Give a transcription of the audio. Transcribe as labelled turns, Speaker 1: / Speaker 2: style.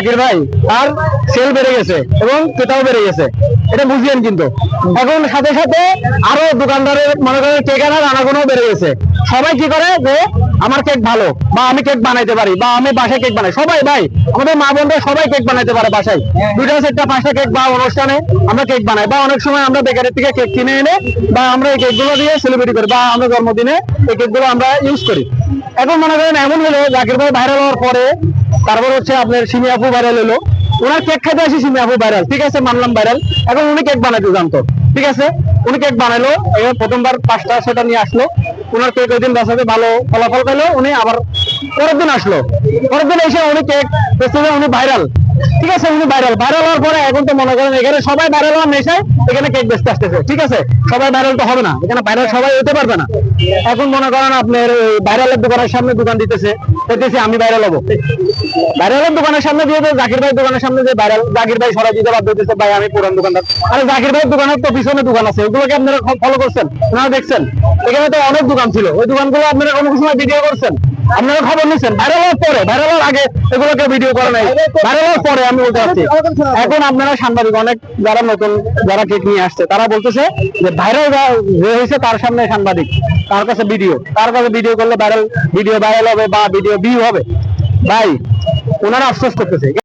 Speaker 1: জাকির ভাই আর সেল বেড়ে গেছে এবং ক্রেতাও বেড়ে গেছে। এটা বুঝিয়েন কিন্তু। এখন সাথে সাথে আরও দোকানদারের মনে করেন কেক আনার আনাগোনাও বেড়ে গেছে। সবাই কি করে যে, আমার কেক ভালো বা আমি কেক বানাইতে পারি বা আমি বাসায় কেক বানাই। সবাই ভাই, আমাদের মা বোনরা সবাই কেক বানাইতে পারে বাসায়। দুইটা চারটা, পাঁচটা কেক বা অনুষ্ঠানে আমরা কেক বানাই বা অনেক সময় আমরা বেকারের থেকে কেক কিনে এনে বা আমরা এই কেকগুলো দিয়ে সেলিব্রেট করি বা আমরা জন্মদিনে এই কেকগুলো আমরা ইউজ করি। এখন মনে করেন এমন হলো, জাকির ভাই ভাইরাল হওয়ার পরে তারপর হচ্ছে আপনার সিমি আপু ভাইরাল হলো। ওনার কেক খাইতে আসি সিমি আপু ভাইরাল ঠিক আছে? মানলাম ভাইরাল এখন উনি কেক বানাইতে জানতো, ঠিক আছে? উনি কেক বানাইলো, এবার প্রথমবার পাঁচটা সেটা নিয়ে আসলো। ওনার কেক ওই দিন বাসাতে ভালো ফলাফল পেল, উনি আবার পরের দিন আসলো। পরের দিন এসে উনি কেক উনি ভাইরাল ঠিক আছে উনি ভাইরাল ভাইরাল হওয়ার পরে এখন তো মনে করেন এখানে সবাই ভাইরাল হওয়ার নেশায় এখানে কেক বেচতে আসতেছে। ঠিক আছে? সবাই ভাইরাল তো হবে না। এখানে ভাইরাল সবাই হতে পারবে না। এখন মনে করেন আপনার ভাইরালের দোকানের সামনে দোকান দিতেছে। দেখতেছি আমি ভাইরাল হব। ভাইরালের দোকানের সামনে দিয়ে তো জাকির ভাই দোকানের সামনে যে ভাইরাল জাকির ভাই সরাই দিতে বাধ্য হইতেছে, ভাই, আমি পুরান দোকানদার। আরে জাকির ভাই দোকানের তো পিছনে দোকান আছে। ওগুলোকে আপনারা ফলো করছেন। আপনারা দেখছেন? এখানে তো অনেক দোকান ছিল। ওই দোকানগুলো আপনারা কোনো সময় ভিডিও করছেন। আপনারা খবর নিচ্ছেন ভাইরাল হওয়ার পরে ভাইরাল হওয়ার আগে এগুলোকে ভিডিও করে নাই। ভাইরাল হওয়ার পরে আমি বলতে পারছি এখন আপনারা সাংবাদিক, অনেক যারা নতুন, যারা কেক নিয়ে আসছে, তারা বলতেছে যে ভাইরাল যে হয়েছে তার সামনে সাংবাদিক, তার কাছে ভিডিও তার কাছে ভিডিও করলে ভাইরাল ভিডিও ভাইরাল হবে বা ভিডিও ভিউ হবে। ভাই, ওনারা আফসোস করতেছে।